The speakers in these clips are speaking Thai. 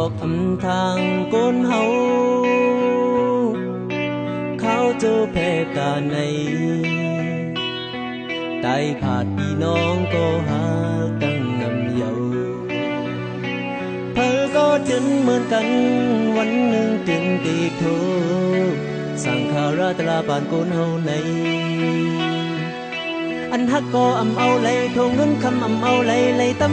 อกอำทางก้นเฮาเขาเจ้าแพ้กาในตายผาดพี่น้องก็หาตั้งนำเยาเพอก็จนเหมือนกันวันหนึ่งจึงตีโทสั่งข่าวราตราบานโกนเฮาใน อันฮักก็อำเอาไหลทงเงินคำอำเอาไหลไหลต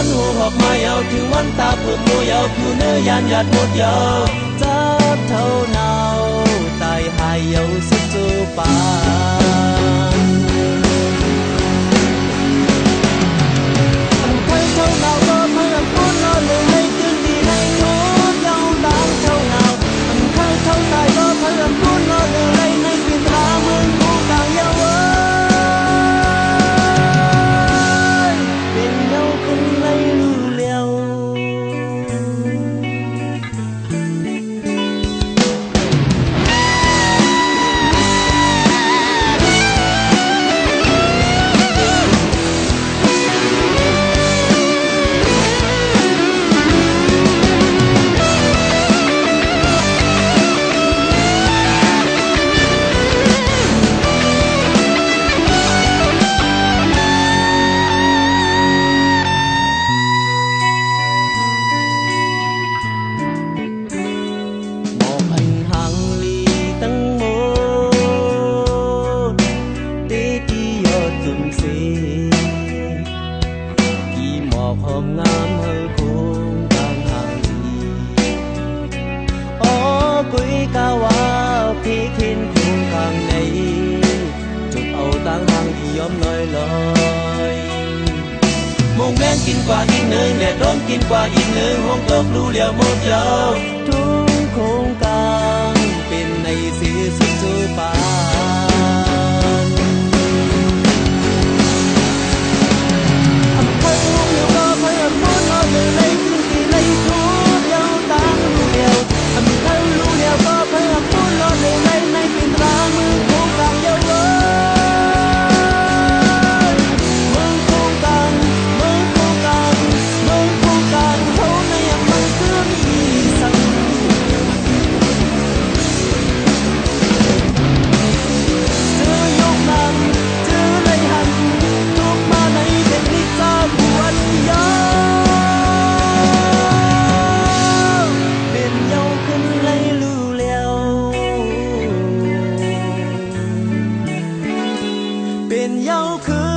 ันหัวหอกมาเยาถึงวันตาเพิ่มโมยาผิวเนื้อยานหยาดหมดยาจับเท่าเนาตายหายเยาสุดจูปา หอมงามเฮ้คงกลางหางดีโอ้กุยกาวาพี่คินคงข้างในจุดเอาตั้งทางที่ยอมลอยลอยมงแม่นกินกว่าอีกหนึ่งแดดร้อนกินกว่าอีกหนึ่งห้องตกรู้เหลียวหมดยาวทุก could